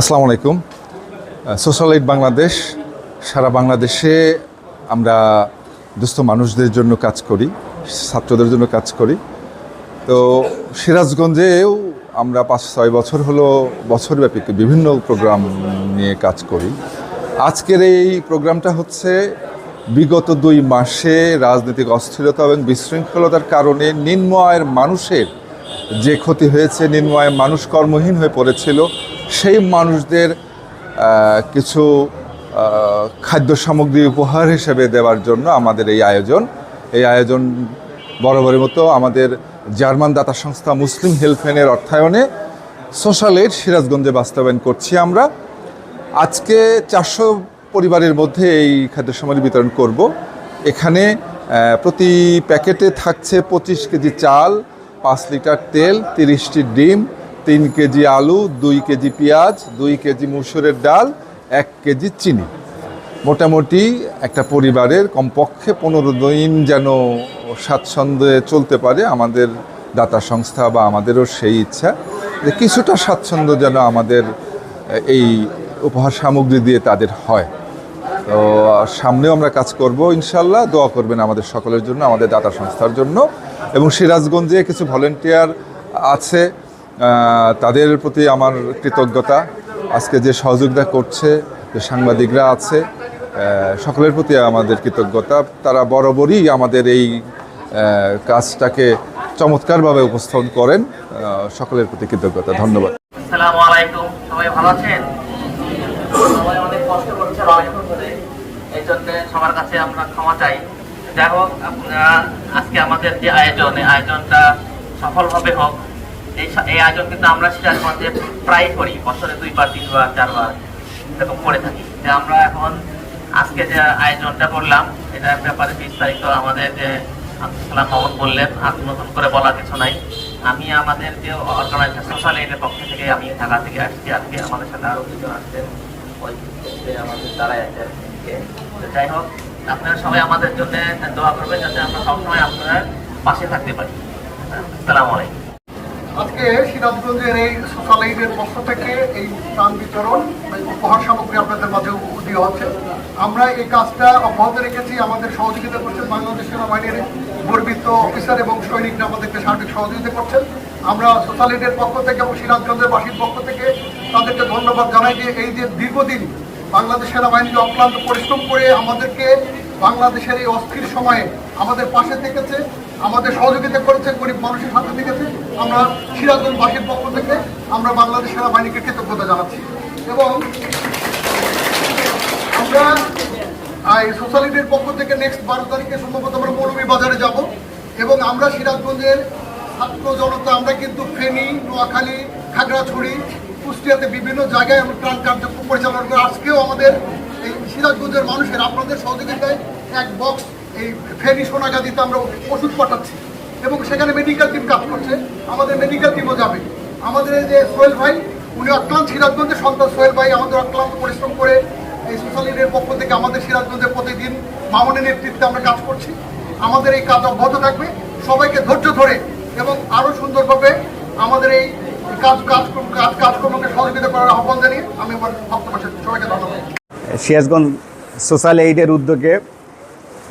আসসালামু আলাইকুম। Social aid Bangladesh সারা বাংলাদেশে আমরা দুস্থ মানুষদের জন্য কাজ করি, ছাত্রদের জন্য কাজ করি। তো সিরাজগঞ্জেও আমরা পাঁচ ছয় বছর হলো বছরব্যাপী বিভিন্ন প্রোগ্রাম নিয়ে কাজ করি। আজকের এই প্রোগ্রামটা হচ্ছে বিগত দুই মাসে রাজনৈতিক অস্থিরতা এবং বিশৃঙ্খলতার কারণে নিম্ন আয়ের মানুষের যে ক্ষতি হয়েছে আয়ের মানুষ কর্মহীন হয়ে পড়েছিল, সেই মানুষদের কিছু খাদ্য সামগ্রী উপহার হিসেবে দেওয়ার জন্য আমাদের এই আয়োজন। এই আয়োজন বরাবরের মতো আমাদের জার্মান দাতা সংস্থা মুসলিম হেলফেনের অর্থায়নে সোশ্যাল এইড সিরাজগঞ্জে বাস্তবায়ন করছি আমরা। আজকে চারশো পরিবারের মধ্যে এই খাদ্য সামগ্রী বিতরণ করব। এখানে প্রতি প্যাকেটে থাকছে পঁচিশ কেজি চাল পাঁচ লিটার তেল, তিরিশটি ডিম, তিন কেজি আলু, দুই কেজি পেঁয়াজ, দুই কেজি মুসুরের ডাল, এক কেজি চিনি। মোটামুটি একটা পরিবারের কমপক্ষে পনেরো দিন যেন স্বাচ্ছন্দ্যে চলতে পারে আমাদের দাতা সংস্থা বা আমাদেরও সেই ইচ্ছা যে কিছুটা স্বাচ্ছন্দ্য যেন আমাদের এই উপহার সামগ্রী দিয়ে তাদের হয়। তো সামনেও আমরা কাজ করব ইনশাল্লাহ। দোয়া করবেন আমাদের সকলের জন্য, আমাদের দাতা সংস্থার জন্য। এবং সিরাজগঞ্জে কিছু ভলেন্টিয়ার আছে তাদের প্রতি আমার কৃতজ্ঞতা। আজকে যে সহযোগিতা করছে, যে সাংবাদিকরা আছে সকলের প্রতি আমাদের কৃতজ্ঞতা। তারা বরাবরই আমাদের এই কাজটাকে চমৎকারভাবে উপস্থাপন করেন। সকলের প্রতি কৃতজ্ঞতা। ধন্যবাদ। সবাই অনেক কষ্ট এই জন্য সবার কাছে আমরা ক্ষমা চাই। যাই হোক, আপনারা আজকে আমাদের যে আয়োজন, এই আয়োজনটা সফলভাবে হোক। এই এই আয়োজন কিন্তু আমরা সিরাজগঞ্জে প্রায় করি, বছরে দুইবার, তিনবার, চারবার, এরকম করে থাকি। যে আমরা এখন আজকে যে আয়োজনটা করলাম, এটার ব্যাপারে বিস্তারিত আমাদের যে আব্দুল সালাম বললেন, আর নতুন করে বলার কিছু নাই। আমি আমাদের যে অর্গানাইজেশন সোশ্যাল এইডের পক্ষ থেকে আমি ঢাকা থেকে আসছি, আজকে আমাদের সাথে আরও দুজন আসছেন। ওই আমাদের দ্বারাই আছে। তো যাই হোক আপনারা সবাই আমাদের জন্য দোয়া করবেন যাতে আমরা সবসময় আপনারা পাশে থাকতে পারি। আসসালামু আলাইকুম। আজকে সিরাজগঞ্জের এই সোশ্যাল এইডের পক্ষ থেকে এই ত্রাণ বিতরণ উপহার সামগ্রী আপনাদের মাঝে হচ্ছে। আমরা এই কাজটা অব্যাহত রেখেছি। আমাদের সহযোগিতা করছেন বাংলাদেশ সেনাবাহিনীর গর্বিত অফিসার এবং সৈনিকরা আমাদেরকে সার্বিক সহযোগিতা করছেন। আমরা সোশ্যাল এইডের পক্ষ থেকে এবং সিরাজগঞ্জের বাসীর পক্ষ থেকে তাদেরকে ধন্যবাদ জানাই যে এই যে দীর্ঘদিন বাংলাদেশ সেনাবাহিনী অক্লান্ত পরিশ্রম করে আমাদেরকে বাংলাদেশের এই অস্থির সময়ে আমাদের পাশে থেকেছে, আমাদের সহযোগিতা করেছে, গরিব মানুষের সাথে থেকেছে। আমরা সিরাজগঞ্জবাসীর পক্ষ থেকে আমরা বাংলাদেশ সেনাবাহিনীকে কৃতজ্ঞতা জানাচ্ছি। এবং আমরা এই সোশ্যালিটির পক্ষ থেকে নেক্সট বারো তারিখে সম্ভবত আমরা মৌলভী বাজারে যাব। এবং আমরা সিরাজগঞ্জের ছাত্র জনতা, আমরা কিন্তু ফেনী, নোয়াখালী, খাগড়াছড়ি কুষ্টিয়াতে বিভিন্ন জায়গায় আমরা ত্রাণ কার্যক্রম পরিচালনা করি আজকেও আমাদের এই সিরাজগঞ্জের মানুষের আপনাদের সহযোগিতায় এক বক্স এই ফেনী সোনাগাদিতে আমরা ওষুধ পাঠাচ্ছি। এবং সেখানে মেডিকেল টিম কাজ করছে। আমাদের মেডিকেল টিমও যাবে। আমাদের যে সোহেল ভাই, উনি অক্লান্ত সিরাজগঞ্জের সন্তান সোহেল ভাই, আমাদের অক্লান্ত পরিশ্রম করে এই সোশ্যাল মিডিয়ার পক্ষ থেকে আমাদের সিরাজগঞ্জে প্রতিদিন মামনের নেতৃত্বে আমরা কাজ করছি। আমাদের এই কাজ অব্যাহত থাকবে। সবাইকে ধৈর্য ধরে এবং আরও সুন্দরভাবে আমাদের এই কাজ সিরাজগঞ্জ সোশ্যাল এইডের উদ্যোগে,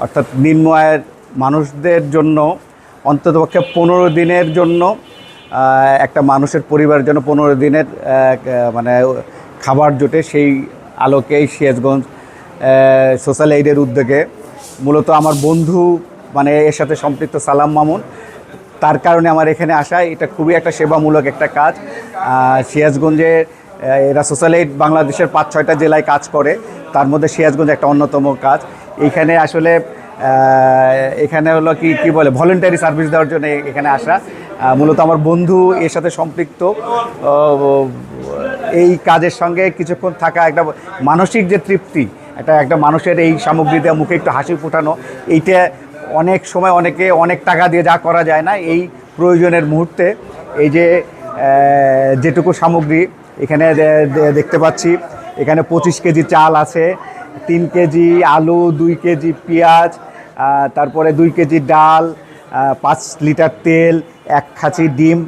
অর্থাৎ নিম্ন আয়ের মানুষদের জন্য অন্ততপক্ষে পনেরো দিনের জন্য একটা মানুষের পরিবারের জন্য পনেরো দিনের মানে খাবার জোটে সেই আলোকে এই সিরাজগঞ্জ সোশ্যাল এইডের উদ্যোগে। মূলত আমার বন্ধু মানে এর সাথে সম্পৃক্ত সালাম মামুন তার কারণে আমার এখানে আসা এটা খুবই একটা সেবামূলক একটা কাজ। আহ, সিরাজগঞ্জে এরা সোশ্যাল এইড বাংলাদেশের পাঁচ ছয়টা জেলায় কাজ করে তার মধ্যে সিরাজগঞ্জ একটা অন্যতম কাজ। এইখানে আসলে এখানে হলো কি কি বলে ভলেন্টারি সার্ভিস দেওয়ার জন্য এখানে আসা। মূলত আমার বন্ধু এর সাথে সম্পৃক্ত। এই কাজের সঙ্গে কিছুক্ষণ থাকা একটা মানসিক যে তৃপ্তি একটা একটা মানুষের এই সামগ্রী দেওয়া মুখে একটু হাসি ফোটানো এইটা অনেক সময় অনেকে অনেক টাকা দিয়ে যা করা যায় না, এই প্রয়োজনের মুহূর্তে এই যে যেটুকু সামগ্রী এখানে দেখতে পাচ্ছি, এখানে পঁচিশ কেজি চাল আছে, তিন কেজি আলু, দুই কেজি পেঁয়াজ তারপরে দুই কেজি ডাল পাঁচ লিটার তেল, এক খাঁচি ডিম,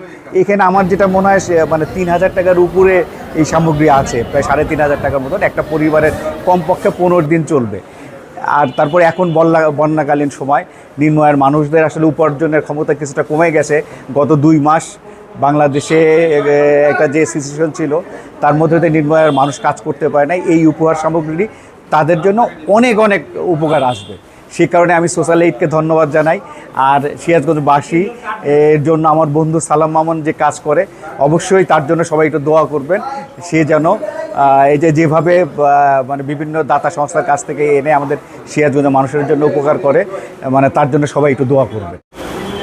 এখানে আমার যেটা মনে হয় মানে তিন হাজার টাকার উপরে এই সামগ্রী আছে, প্রায় সাড়ে তিন হাজার টাকার মতন, একটা পরিবারের কমপক্ষে পনেরো দিন চলবে। আর তারপরে এখন বন্যা, বন্যাকালীন সময় নির্ময়ের মানুষদের আসলে উপার্জনের ক্ষমতা কিছুটা কমে গেছে। গত দুই মাস বাংলাদেশে একটা যে সিচুয়েশন ছিল, তার মধ্যে নির্ময়ের মানুষ কাজ করতে পারে না এই উপহার সামগ্রীটি তাদের জন্য অনেক অনেক উপকার আসবে। সেই কারণে আমি সোশ্যাল এইডকে ধন্যবাদ জানাই। আর সিরাজগঞ্জবাসী, এর জন্য আমার বন্ধু সালাম মামুন যে কাজ করে, অবশ্যই তার জন্য সবাই একটু দোয়া করবেন। সে যেন এই যে যেভাবে মানে বিভিন্ন দাতা সংস্থার কাছ থেকে এনে আমাদের সিরাজগঞ্জের মানুষের জন্য উপকার করে মানে তার জন্য সবাই একটু দোয়া করবে।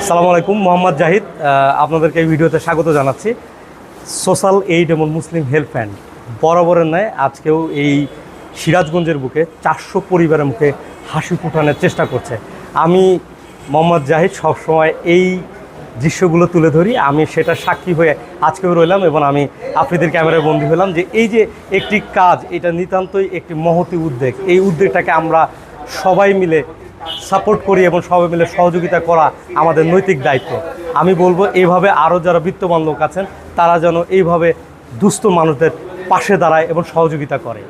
সালাম আলাইকুম, মোহাম্মদ জাহিদ। আপনাদেরকে এই ভিডিওতে স্বাগত জানাচ্ছি। সোশ্যাল এইড এবং মুসলিম হেল্প হ্যান্ড বরাবরের ন্যায় আজকেও এই সিরাজগঞ্জের বুকে চারশো পরিবারের মুখে হাসি ফুটানোর চেষ্টা করছে। আমি মোহাম্মদ জাহিদ সবসময় এই দৃশ্যগুলো তুলে ধরি। আমি সেটা সাক্ষী হয়ে আজকেও রইলাম এবং আমি আপনাদের ক্যামেরায় বন্দী হলাম যে এই যে একটি কাজ, এটা নিতান্তই একটি মহতি উদ্যোগ এই উদ্যোগটাকে আমরা সবাই মিলে সাপোর্ট করি এবং সবাই মিলে সহযোগিতা করা আমাদের নৈতিক দায়িত্ব। আমি বলব এইভাবে আরও যারা বিত্তবান লোক আছেন, তারা যেন এইভাবে দুস্থ মানুষদের পাশে দাঁড়ায় এবং সহযোগিতা করে।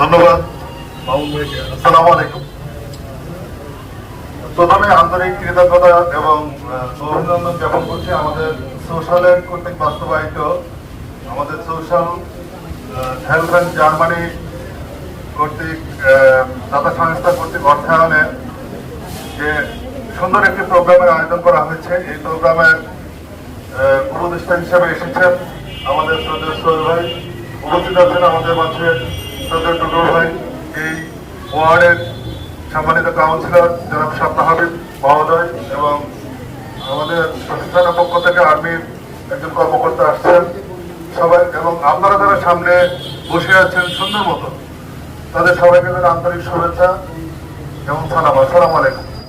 ধন্যবাদ। আসসালামু আলাইকুম। প্রথমে আন্তরিক কৃতজ্ঞতা এবং অভিনন্দন জ্ঞাপন করছি আমাদের সোশ্যালের কর্তৃক বাস্তবায়িত আমাদের সোশ্যাল হেলথ অ্যান্ড জার্মানি কর্তৃক দাতা সংস্থা কর্তৃক অর্থায়নে যে সুন্দর একটি প্রোগ্রামের আয়োজন করা হয়েছে, এই প্রোগ্রামের উপদেষ্টা হিসেবে এসেছেন আমাদের শ্রদ্ধেয় সোহেল ভাই, উপস্থিত আছেন আমাদের মাঝে শ্রদ্ধেয় টুটুল ভাই, এই ওয়ার্ডের সম্মানিত কাউন্সিলর জনাব হাবিব মহোদয় এবং আমাদের প্রতিষ্ঠানের পক্ষ থেকে আর্মির একজন কর্মকর্তা আসছেন। সবাই এবং আপনারা যারা সামনে বসে আছেন সুন্দর মতো, তাদের সবাইকে আন্তরিক শুভেচ্ছা এবং সালাম, আসসালাম আলাইকুম।